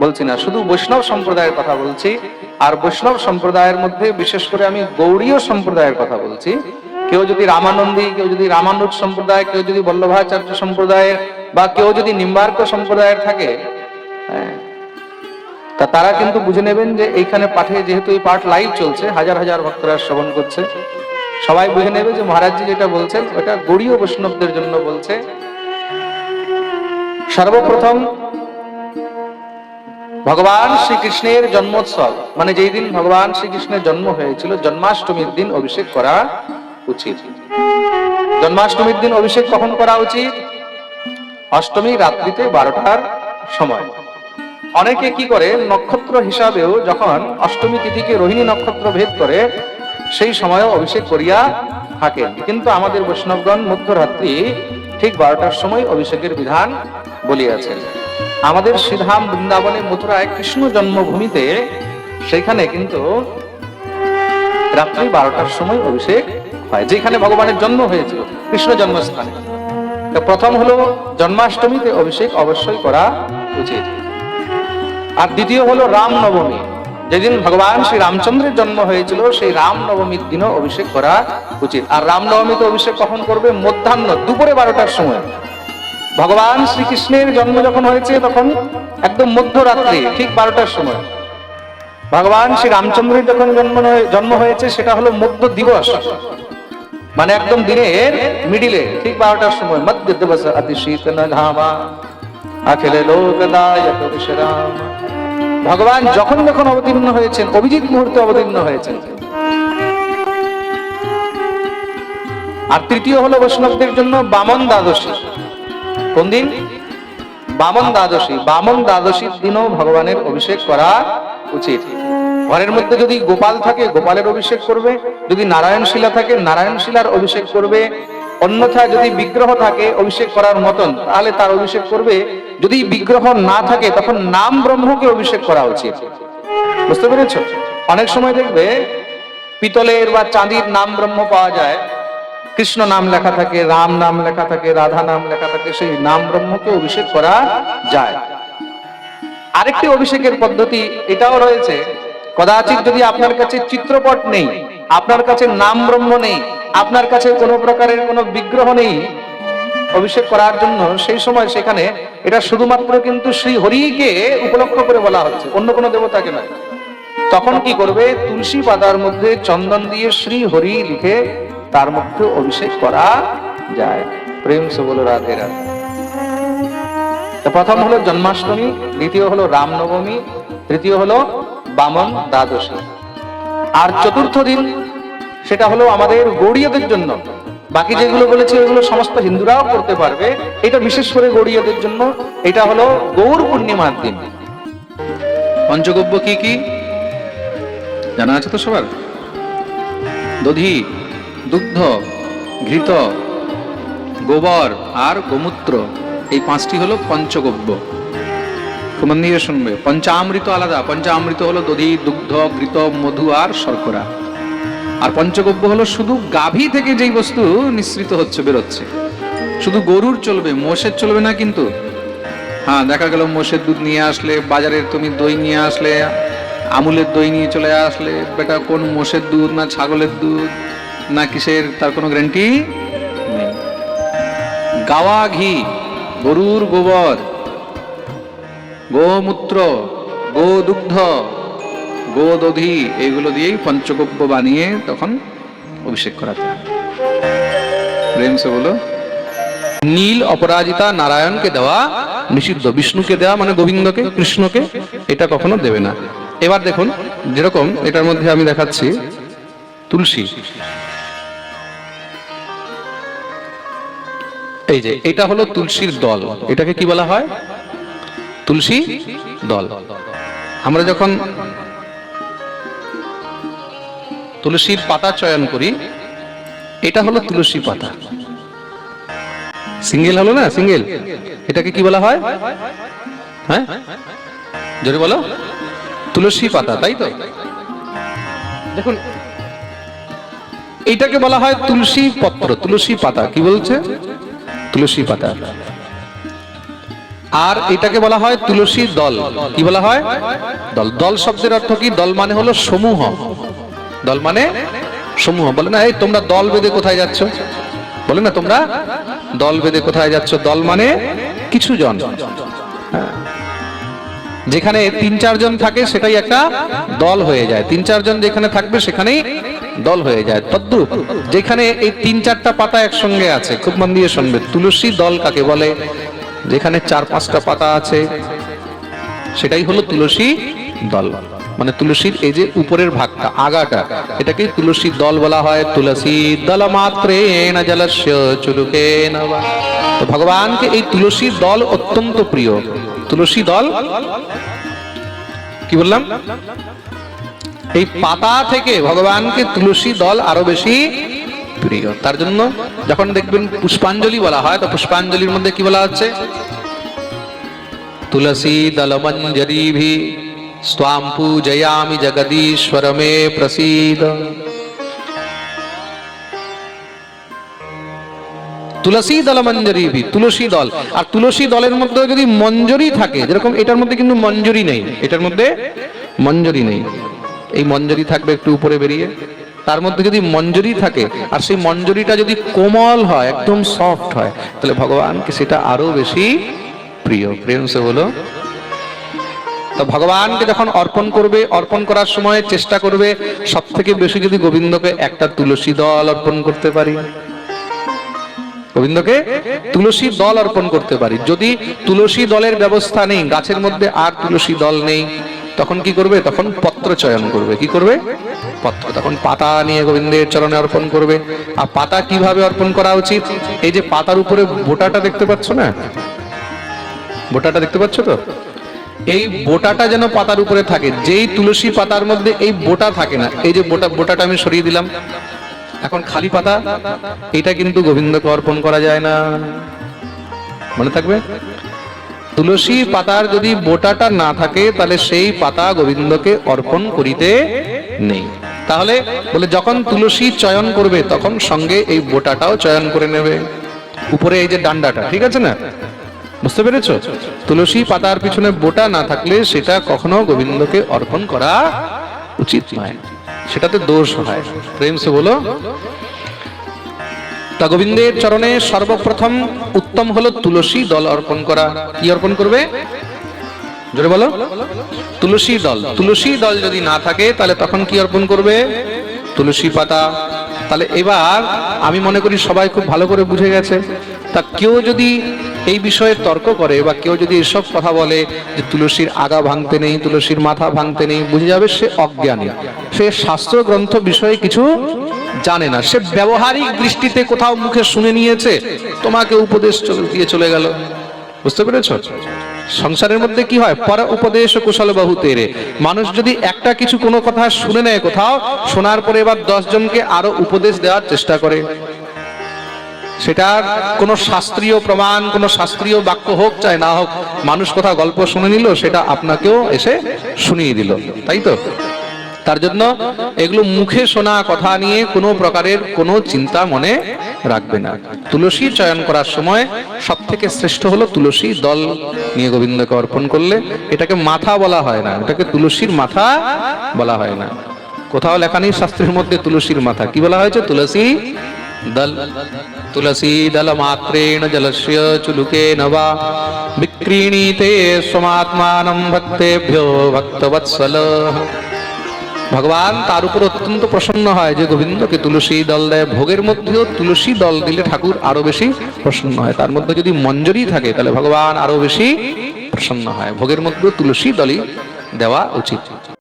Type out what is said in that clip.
বলছি না শুধু বৈষ্ণব সম্প্রদায়ের কথা বলছি আর বৈষ্ণব সম্প্রদায়ের মধ্যে বিশেষ করে আমি গৌড়ীয় সম্প্রদায়ের কথা বলছি। কেউ যদি রামানন্দী কেউ যদি রামানুজ সম্প্রদায় কেউ যদি বল্লভাচার্য সম্প্রদায়ের বা কেউ যদি নিম্বার্ক সম্প্রদায়ের থাকে হ্যাঁ, তা তারা কিন্তু বুঝে নেবেন যে এইখানে পাঠে যেহেতু এই পাঠ লাইভ চলছে হাজার হাজার ভক্তরা শ্রবণ করছে সবাই বুঝে নেবে যে মহারাজজি যেটা বলছেন ওটা গৌড়ীয় বৈষ্ণবদের জন্য বলছে। সর্বপ্রথম ভগবান শ্রীকৃষ্ণের জন্মোৎসব মানে যেই দিন ভগবান শ্রীকৃষ্ণের জন্ম হয়েছিল, জন্মাষ্টমীর দিন অভিষেক করা উচিত। জন্মাষ্টমীর দিন অভিষেক কখন করা উচিত? অষ্টমী রাত্রিতে বারোটার সময়। অনেকে কি করে, নক্ষত্র হিসাবেও যখন অষ্টমী তিথিকে রোহিণী নক্ষত্র ভেদ করে, সেই সময়ও অভিষেক করিয়া থাকেন। কিন্তু আমাদের বৈষ্ণবগণ মধ্যরাত্রি ঠিক বারোটার সময় অভিষেকের বিধান বলিয়াছেন। আমাদের শ্রীধাম বৃন্দাবনে মথুরায় কৃষ্ণ জন্মভূমিতে, সেখানে কিন্তু রাত্রি বারোটার সময় অভিষেক হয়, যেখানে ভগবানের জন্ম হয়েছিল, কৃষ্ণ জন্মস্থানে। প্রথম হলো জন্মাষ্টমীতে অভিষেক অবশ্যই করা উচিত। আর দ্বিতীয় হলো রাম নবমী যেদিন ভগবান শ্রী রামচন্দ্রের জন্ম হয়েছিল, সেই রাম নবমীর দিনও অভিষেক করা উচিত। আর রাম নবমীতে অভিষেক কখন করবে? মধ্যাহ্ন, দুপুরে বারোটার সময়। ভগবান শ্রীকৃষ্ণের জন্ম যখন হয়েছে তখন একদম মধ্যরাত্রি, ঠিক বারোটার সময়। ভগবান শ্রী রামচন্দ্রের যখন জন্ম জন্ম হয়েছে, সেটা হলো মধ্য দিবস। মানে একদম দিনের মিডিলে, ঠিক বারোটার সময়। মধ্য দিবস অতি শীত ঘামা আখেলে লোকদায়ক বিশ্বরাম। ভগবান যখন যখন অবতীর্ণ হয়েছেন, অভিজিৎ মুহূর্তে অবতীর্ণ হয়েছেন। আর তৃতীয় হলো বৈষ্ণবদের জন্য বামন দ্বাদশী। কোন দিন? বামন দ্বাদশী। বামন দ্বাদশীর দিনও ভগবানের অভিষেক করা উচিত। ঘরের মধ্যে যদি গোপাল থাকে, গোপালের অভিষেক করবে। যদি নারায়ণ শিলা থাকে নারায়ণ শিলার অভিষেক করবে। অন্যথা যদি বিগ্রহ থাকে, অভিষেক করার মতন, তাহলে তার অভিষেক করবে। যদি বিগ্রহ না থাকে, তখন নাম ব্রহ্মকে অভিষেক করা উচিত। বুঝতে পেরেছ? অনেক সময় দেখবে, পিতলের বা চাঁদির নাম ব্রহ্ম পাওয়া যায়। কৃষ্ণ নাম লেখা থাকে, রাম নাম লেখা থাকে, রাধা নাম লেখা থাকে, সেই নাম ব্রহ্মকে অভিষেক করা যায়। আরেকটি অভিষেকের পদ্ধতি এটাও রয়েছে। কদাচিৎ যদি আপনার কাছে চিত্রপট নেই, আপনার কাছে নাম ব্রহ্ম নেই, আপনার কাছে কোনো প্রকারের কোনো বিগ্রহ নেই অভিষেক করার জন্য, সেই সময় সেখানে এটা শুধুমাত্র কিন্তু শ্রী হরিকে উপলক্ষ করে বলা হচ্ছে, অন্য কোনো দেবতাকে নয়। তখন কি করবে? তুলসী পাতার মধ্যে চন্দন দিয়ে শ্রী হরি লিখে তার মধ্যে অভিষেক করা যায়। প্রেম সে বলো, রাধে রাধে। প্রথম হলো জন্মাষ্টমী, দ্বিতীয় হলো রামনবমী, তৃতীয় হলো বামন দ্বাদশী। আর চতুর্থ দিন, সেটা হলো আমাদের গৌড়ীয়দের জন্য। বাকি যেগুলো বলেছি, ওইগুলো সমস্ত হিন্দুরাও করতে পারবে। এটা বিশেষ করে গৌড়ীয়দের জন্য, এটা হলো গৌর পূর্ণিমার দিন। পঞ্চগব্য কি কি? জানা আছে তো সবার? দধি দুগ্ধ, ঘৃত, গোবর আর গোমূত্র। এই পাঁচটি হলো পঞ্চগব্য। দিয়ে শুনবে, পঞ্চামৃত আলাদা। পঞ্চামৃত হলো দধি, দুগ্ধ, ঘৃত, মধু আর শর্করা। আর পঞ্চগব্য হলো শুধু গাভী থেকে যেই বস্তু নিঃসৃত হচ্ছে, বেরোচ্ছে। শুধু গরুর চলবে, মোষের চলবে না কিন্তু। হ্যাঁ দেখা গেল মোষের দুধ নিয়ে আসলে, বাজারের তুমি দই নিয়ে আসলে, আমুলের দই নিয়ে চলে আসলে, বেটা কোন মোষের দুধ না ছাগলের দুধ? না কিসের তার কোনো গ্যারান্টি নেই। গাওয়া ঘি, গরুর গোবর, গোমূত্র, গোদুগ্ধ, গোদধি এগুলো দিয়েই পঞ্চগব্য বানিয়ে তখন অভিষেক করাতে। প্রেম সে বলো। নীল অপরাজিতা নারায়ণকে দেওয়া, নিষিদ্ধ বিষ্ণুকে দেওয়া মানে গোবিন্দকে, কৃষ্ণকে, এটা কখনো দেবে না। এবার দেখুন, যেরকম এটার মধ্যে আমি দেখাচ্ছি, তুলসী। এই যে, এটা হলো তুলসীর দল। এটাকে কি বলা হয়? তুলসী দল। আমরা যখন তুলসীর পাতা চয়ন করি, এটা হলো তুলসী পাতা। সিঙ্গেল হলো না? সিঙ্গেল। এটাকে কি বলা হয়? হ্যাঁ? জোরে বলো। তুলসী পাতা, তাই তো? দেখুন এইটাকে বলা হয় তুলসী পত্র, তুলসী পাতা। কি বলছে? তুলসী পাতা। আর এটাকে বলা হয় তুলসী দল। কি বলা হয়? দল। দল শব্দের অর্থ কি? দল মানে হলো সমূহ। দল মানে সমূহ। বলে না, এই তোমরা দল বেঁধে কোথায় যাচ্ছ? বলে না, তোমরা দল বেঁধে কোথায় যাচ্ছ? দল মানে কিছু জন। যেখানে তিন চারজন থাকে, সেটাই একটা দল হয়ে যায়। তিন চারজন যেখানে থাকবে, সেখানেই দল হয়ে যায়। তদ্রুপ যেখানে এই তিন চারটা পাতা একসঙ্গে আছে, খুব মন দিয়ে শুনবে। তুলসী দল কাকে বলে? যেখানে চার পাঁচটা পাতা আছে, সেটাই হলো তুলসী দল। মানে তুলসীর এই যে উপরের ভাগটা, আগাটা এটাকে তুলসী দল বলা হয়। তুলসী দল মাত্রে জলস্য চুলুকে তো ভগবানকে এই তুলসী দল অত্যন্ত প্রিয়। তুলসী দল, কি বললাম? এই পাতা থেকে ভগবানকে তুলসী দল আরও বেশি প্রিয়। তার জন্য যখন দেখবেন পুষ্পাঞ্জলি বলা হয়, তো পুষ্পাঞ্জলির মধ্যে কি বলা হচ্ছে? তুলসী দলমঞ্জরি ভি স্বাম পূজয়ামি জগদীশ্বর মে প্রসীদ। তুলসী দল মঞ্জরি তুলসী দল। আর তুলসী দলের মধ্যে যদি মঞ্জরি থাকে, যেরকম এটার মধ্যে কিন্তু মঞ্জরি নেই, এটার মধ্যে মঞ্জরি নেই। এই মঞ্জরি থাকবে একটু উপরে বেরিয়ে। তার মধ্যে যদি মঞ্জরি থাকে, আর সেই মঞ্জরিটা যদি কোমল হয়, একদম সফট হয়, তাহলে ভগবানকে সেটা আরও বেশি প্রিয়। প্রেম সে হলো, তো ভগবানকে যখন অর্পণ করবে, অর্পণ করার সময় চেষ্টা করবে সব থেকে বেশি যদি গোবিন্দকে একটা তুলসী দল অর্পণ করতে পারি। গোবিন্দকে তুলসী দল অর্পণ করতে পারি। যদি তুলসী দলের ব্যবস্থা নেই, গাছের মধ্যে আর তুলসী দল নেই তখন কি করবে? তখন পত্র চয়ন করবে। কি করবে? পত্র। তখন পাতা নিয়ে গোবিন্দের চরণে অর্পণ করবে। আর পাতা কীভাবে অর্পণ করা উচিত? এই যে পাতার উপরে বোটাটা দেখতে পাচ্ছ না? বোটাটা দেখতে পাচ্ছ তো? এই বোটাটা যেন পাতার উপরে থাকে। যেই তুলসী পাতার মধ্যে এই বোটা থাকে না, এই যে বোটা, বোটাটা আমি সরিয়ে দিলাম। এখন খালি পাতা, এটা কিন্তু গোবিন্দকে অর্পণ করা যায় না। মনে থাকবে? তুলসী পাতার যদি বোটাটা না থাকে, তাহলে সেই পাতা গোবিন্দকে অর্পণ করিতে নেই। তাহলে বলে, যখন তুলসী চয়ন করবে, তখন সঙ্গে এই বোটাটাও চয়ন করে নেবে। উপরে এই যে ডান্ডাটা, ঠিক আছে না? বুঝতে পেরেছ? তুলসী পাতার পিছনে বোটা না থাকলে সেটা কখনো গোবিন্দকে অর্পণ করা উচিত নয়। সেটাতে দোষ হয়। প্রেম সে বলো তা গোবিন্দের চরণে সর্বপ্রথম উত্তম হলো তুলসী দল অর্পণ করা। কি অর্পণ করবে? জোরে বলো। তুলসী দল। তুলসী দল যদি না থাকে, তাহলে তখন কি অর্পণ করবে? তুলসী পাতা। তাহলে এবার আমি মনে করি সবাই খুব ভালো করে বুঝে গেছে। তা কেউ যদি এই বিষয়ে তর্ক করে বা কেউ যদি এসব কথা বলে যে তুলসীর আগা ভাঙতে নেই, তুলসীর মাথা ভাঙতে নেই, বুঝে যাবে সে অজ্ঞানী। সে শাস্ত্র গ্রন্থ বিষয়ে কিছু জানে না। সে ব্যবহারিক দৃষ্টিতে কোথাও মুখে শুনে নিয়েছে, তোমাকে উপদেশ দিয়ে চলে গেল। বুঝতে পেরেছ? সংসারের মধ্যে কি হয়? পর উপদেশ কুশল বহু তেরে। মানুষ যদি একটা কিছু কোনো কথা শুনে নেয় কোথাও, শোনার পরে এবার দশ জনকে আরও উপদেশ দেওয়ার চেষ্টা করে। সেটার কোনো শাস্ত্রীয় প্রমাণ, কোনো শাস্ত্রীয় বাক্য হোক চাই না হোক, মানুষ কোথাও গল্প শুনে নিল, সেটা আপনাকেও এসে শুনিয়ে দিল। তাই তো? তার জন্য এগুলো মুখে শোনা কথা নিয়ে কোনো প্রকারের কোনো চিন্তা মনে রাখবে না। তুলসী চয়ন করার সময় সব থেকে শ্রেষ্ঠ হলো তুলসী দল নিয়ে গোবিন্দকে অর্পণ করলে। এটাকে মাথা বলা হয় না, এটাকে তুলসীর মাথা বলা হয় না। কোথাও লেখা নেই শাস্ত্রের মধ্যে তুলসীর মাথা। কি বলা হয়েছে? তুলসী দল। তুলসী দল মাত্রেণ জলস্য চুলুকে নবা। বিক্রীণীতে স্বমাত্মানম ভক্তেভ্যো ভক্তবৎসল। ভগবান তার উপর অত্যন্ত প্রসন্ন হয় যে গোবিন্দকে তুলসী দল দেয়। ভোগের মধ্যেও তুলসী দল দিলে ঠাকুর আরও বেশি প্রসন্ন হয়। তার মধ্যে যদি মঞ্জরি থাকে, তাহলে ভগবান আরও বেশি প্রসন্ন হয়। ভোগের মধ্যেও তুলসী দলই দেওয়া উচিত।